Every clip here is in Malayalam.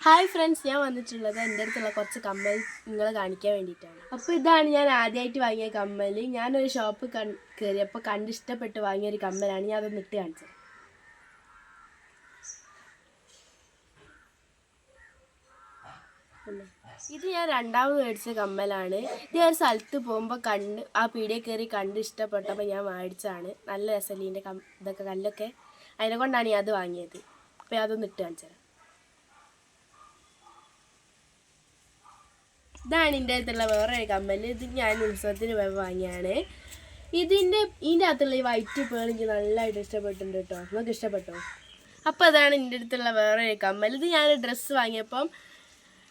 ഹായ് ഫ്രണ്ട്സ് ഞാൻ വന്നിട്ടുള്ളത് എന്റെ അടുത്തുള്ള കുറച്ച് കമ്മൽ നിങ്ങളെ കാണിക്കാൻ വേണ്ടിയിട്ടാണ്. അപ്പോൾ ഇതാണ് ഞാൻ ആദ്യമായിട്ട് വാങ്ങിയ കമ്മൽ ഞാനൊരു ഷോപ്പ് കൺ കയറിയപ്പോൾ കണ്ട് ഇഷ്ടപ്പെട്ട് വാങ്ങിയ ഒരു കമ്മലാണ്. ഞാൻ അതൊന്ന് ഇട്ട് കാണിച്ചത്. ഇത് ഞാൻ രണ്ടാമത് മേടിച്ച കമ്മലാണ്. ഇത് ഒരു സ്ഥലത്ത് പോകുമ്പോൾ കണ്ട് ആ പീടിയെ കയറി കണ്ട് ഇഷ്ടപ്പെട്ടപ്പോൾ ഞാൻ മേടിച്ചതാണ്. നല്ല രസമല്ലേ ഇതിന്റെ കം ഇതൊക്കെ കല്ലൊക്കെ? അതിനെ കൊണ്ടാണ് ഞാൻ അത് വാങ്ങിയത്. അപ്പോൾ അതൊന്ന് ഇട്ട് കാണിച്ചു ഇതാണ് എന്റെ അടുത്തുള്ള വേറെ ഒരു കമ്മൽ ഇത് ഞാൻ ഉത്സവത്തിന് പോയി വാങ്ങിയാണ്. ഇതിന്റെ ഇതിന്റെ അകത്തുള്ള ഈ വൈറ്റ് പേൾ എനിക്ക് നല്ലതായിട്ട് ഇഷ്ടപ്പെട്ടിട്ടുണ്ട് കേട്ടോ. നിങ്ങൾക്ക് ഇഷ്ടപ്പെട്ടോ? അപ്പോൾ അതാണ് എന്റെ അടുത്തുള്ള വേറെ ഒരു കമ്മൽ ഇത് ഞാൻ ഡ്രസ്സ് വാങ്ങിയപ്പം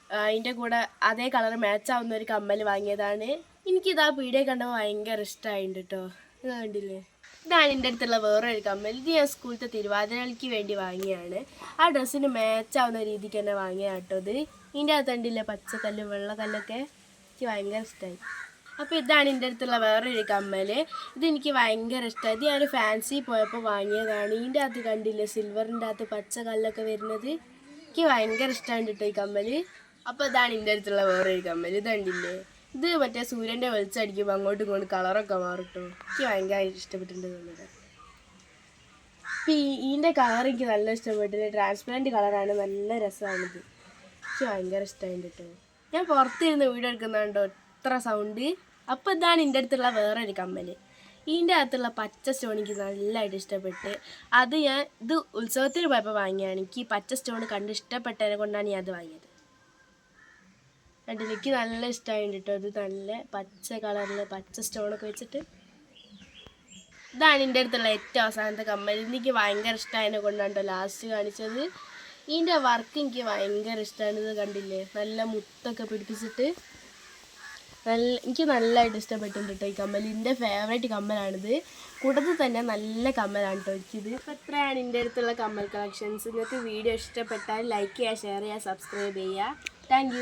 അതിന്റെ കൂടെ അതേ കളർ മാച്ച് ആവുന്ന ഒരു കമ്മൽ വാങ്ങിയതാണ്. എനിക്കിത് ആ പീടിയെ കണ്ടപ്പോൾ ഭയങ്കര ഇഷ്ടമായിട്ടുണ്ട് കേട്ടോ. കണ്ടില്ലേ? ഇതാണ് എന്റെ അടുത്തുള്ള വേറൊരു കമ്മൽ ഇത് ഞാൻ സ്കൂളത്തെ തിരുവാതിരയ്ക്ക് വേണ്ടി വാങ്ങിയാണ്. ആ ഡ്രസ്സിന് മാച്ച് ആവുന്ന രീതിക്ക് തന്നെ വാങ്ങിയ കേട്ടോ ഇത്. ഇതിന്റെ അകത്ത് കണ്ടില്ലേ പച്ചക്കല്ല് വെള്ളക്കല്ലൊക്കെ? എനിക്ക് ഭയങ്കര ഇഷ്ടമായി അപ്പോൾ ഇതാണ് എന്റെ അടുത്തുള്ള വേറൊരു കമ്മൽ ഇതെനിക്ക് ഭയങ്കര ഇഷ്ടമായി ഇത് ഞാൻ ഫാൻസി പോയപ്പോൾ വാങ്ങിയതാണ്. ഇതിന്റെ അകത്ത് കണ്ടില്ല സിൽവറിന്റെ അകത്ത് പച്ച കല്ലൊക്കെ വരുന്നത്? എനിക്ക് ഭയങ്കര ഇഷ്ടമാണ് കേട്ടോ ഈ കമ്മൽ അപ്പോൾ ഇതാണ് എന്റെ അടുത്തുള്ള വേറൊരു കമ്മൽ ഇത് കണ്ടില്ലേ? ഇത് മറ്റേ സൂര്യന്റെ വെളിച്ചടിക്കുമ്പോൾ അങ്ങോട്ടും ഇങ്ങോട്ടും കളറൊക്കെ മാറും കേട്ടോ എനിക്ക് ഭയങ്കര ഇഷ്ടപ്പെട്ടിട്ടുണ്ട് തോന്നുന്നത് അപ്പോൾ ഈ ഇതിന്റെ കളർ എനിക്ക് നല്ല ഇഷ്ടപ്പെട്ടു ട്രാൻസ്പെറന്റ് കളറാണ്. നല്ല രസമാണിത് എനിക്ക് ഭയങ്കര ഇഷ്ടമായിട്ട് കേട്ടോ. ഞാൻ പുറത്തിരുന്ന് വീഡിയോ എടുക്കുന്നുണ്ടോ ഇത്ര സൗണ്ട് അപ്പോൾ ഇതാണ് എന്റെ അടുത്തുള്ള വേറൊരു കമ്മൽ ഇതിന്റെ അകത്തുള്ള പച്ച സ്റ്റോൺ എനിക്ക് നല്ലതായിട്ട് ഇഷ്ടപ്പെട്ട്. അത് ഞാൻ ഇത് ഉത്സവത്തിന് പോയപ്പോൾ വാങ്ങിയാണ് എനിക്ക് പച്ച സ്റ്റോൺ കണ്ട് ഇഷ്ടപ്പെട്ടതിനെ കൊണ്ടാണ് ഞാൻ അത് വാങ്ങിയത്. കണ്ടില്ല? എനിക്ക് നല്ല ഇഷ്ടമായിട്ട് കേട്ടോ ഇത് നല്ല പച്ച കളറിൽ പച്ച സ്റ്റോണൊക്കെ വെച്ചിട്ട്. ഇതാണ് എന്റെ അടുത്തുള്ള ഏറ്റവും അവസാനത്തെ കമ്മൽ എനിക്ക് ഭയങ്കര ഇഷ്ടമായതിനെ കൊണ്ടാണ് ലാസ്റ്റ് കാണിച്ചത്. ഇതിന്റെ വർക്ക് എനിക്ക് ഭയങ്കര ഇഷ്ടമാണ് ഇത് കണ്ടില്ലേ? നല്ല മുത്തൊക്കെ പിടിപ്പിച്ചിട്ട് നല്ല എനിക്ക് നല്ലതായിട്ട് ഇഷ്ടപ്പെട്ടിട്ടുണ്ട് ഈ കമ്മൽ എന്റെ ഫേവറേറ്റ് കമ്മലാണിത്. കൂടുതൽ തന്നെ നല്ല കമ്മലാണ് കേട്ടോ എനിക്കിത്. അപ്പോൾ എത്രയാണ് എന്റെ അടുത്തുള്ള കമ്മൽ കളക്ഷൻസ് നിങ്ങൾക്ക് വീഡിയോ ഇഷ്ടപ്പെട്ടാൽ ലൈക്ക് ചെയ്യുക ഷെയർ ചെയ്യുക സബ്സ്ക്രൈബ് ചെയ്യുക. താങ്ക്